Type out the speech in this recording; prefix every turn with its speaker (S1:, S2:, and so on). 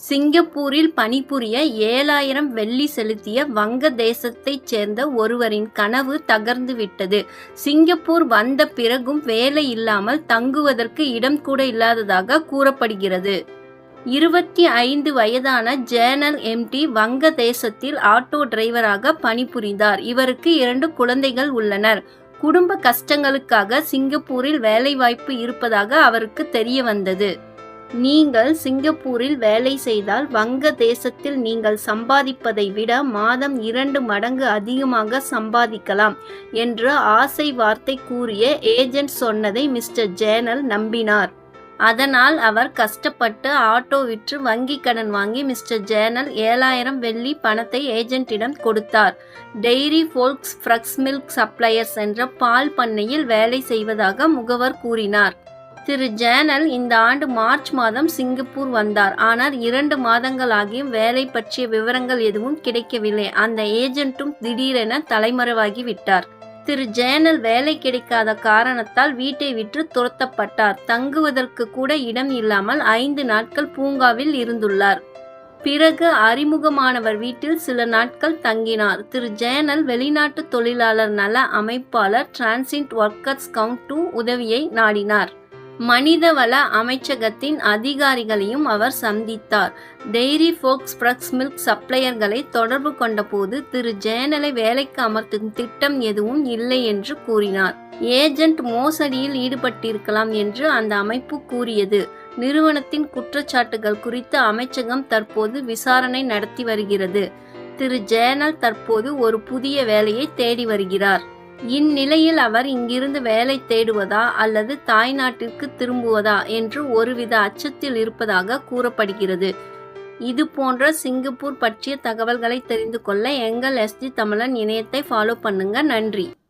S1: சிங்கப்பூரில் பணிபுரிய ஏழாயிரம் வெள்ளி செலுத்திய வங்க தேசத்தைச் சேர்ந்த ஒருவரின் கனவு தகர்ந்துவிட்டது. சிங்கப்பூர் வந்த பிறகும் வேலை இல்லாமல் தங்குவதற்கு இடம் கூட இல்லாததாக கூறப்படுகிறது. இருபத்தி ஐந்து வயதான ஜேனல் எம்டி வங்க தேசத்தில் ஆட்டோ டிரைவராக பணிபுரிந்தார். இவருக்கு இரண்டு குழந்தைகள் உள்ளனர். குடும்ப கஷ்டங்களுக்காக சிங்கப்பூரில் வேலைவாய்ப்பு இருப்பதாக அவருக்கு தெரிய வந்தது நீங்கள் சிங்கப்பூரில் வேலை செய்தால் வங்க தேசத்தில் நீங்கள் சம்பாதிப்பதை விட மாதம் இரண்டு மடங்கு அதிகமாக சம்பாதிக்கலாம் என்று ஆசை வார்த்தை கூறிய ஏஜென்ட் சொன்னதை மிஸ்டர் ஜேனல் நம்பினார். அதனால் அவர் கஷ்டப்பட்டு ஆட்டோ விற்று வங்கி கடன் வாங்கி மிஸ்டர் ஜேனல் ஏழாயிரம் வெள்ளி பணத்தை ஏஜென்ட்டிடம் கொடுத்தார். Dairy folks frux milk suppliers என்ற பால் பண்ணையில் வேலை செய்வதாக முகவர் கூறினார். திரு ஜேனல் இந்த ஆண்டு மார்ச் மாதம் சிங்கப்பூர் வந்தார். ஆனால் இரண்டு மாதங்களாகியும் வேலை பற்றிய விவரங்கள் எதுவும் கிடைக்கவில்லை. அந்த ஏஜென்ட்டும் திடீரென தலைமறைவாகி விட்டார். திரு ஜேனல் வேலை கிடைக்காத காரணத்தால் வீட்டை விற்று துரத்தப்பட்டார். தங்குவதற்கு கூட இடம் இல்லாமல் ஐந்து நாட்கள் பூங்காவில் இருந்துள்ளார். பிறகு அறிமுகமானவர் வீட்டில் சில நாட்கள் தங்கினார். திரு ஜேனல் வெளிநாட்டு தொழிலாளர் நல அமைப்பாளர் டிரான்சிட் ஒர்க்கர்ஸ் கவுண்ட் டூ உதவியை நாடினார். மனிதவள அமைச்சகத்தின் அதிகாரிகளையும் அவர் சந்தித்தார். டெய்ரி ஃபோக்ஸ் ப்ரக்ஸ் மில்க் சப்ளையர்களை தொடர்பு கொண்டபோது திரு ஜேனலை வேலைக்கு அமர்த்தும் திட்டம் எதுவும் இல்லை என்று கூறினார். ஏஜென்ட் மோசடியில் ஈடுபட்டிருக்கலாம் என்று அந்த அமைப்பு கூறியது. நிறுவனத்தின் குற்றச்சாட்டுகள் குறித்து அமைச்சகம் தற்போது விசாரணை நடத்தி வருகிறது. திரு ஜேனல் தற்போது ஒரு புதிய வேலையை தேடி வருகிறார். இந்நிலையில் அவர் இங்கிருந்து வேலை தேடுவதா அல்லது தாய்நாட்டிற்கு திரும்புவதா என்று ஒருவித அச்சத்தில் இருப்பதாக கூறப்படுகிறது. இது போன்ற சிங்கப்பூர் பற்றிய தகவல்களை தெரிந்து கொள்ள எங்கள் எஸ்டி தமிழன் இணையத்தை ஃபாலோ பண்ணுங்க. நன்றி.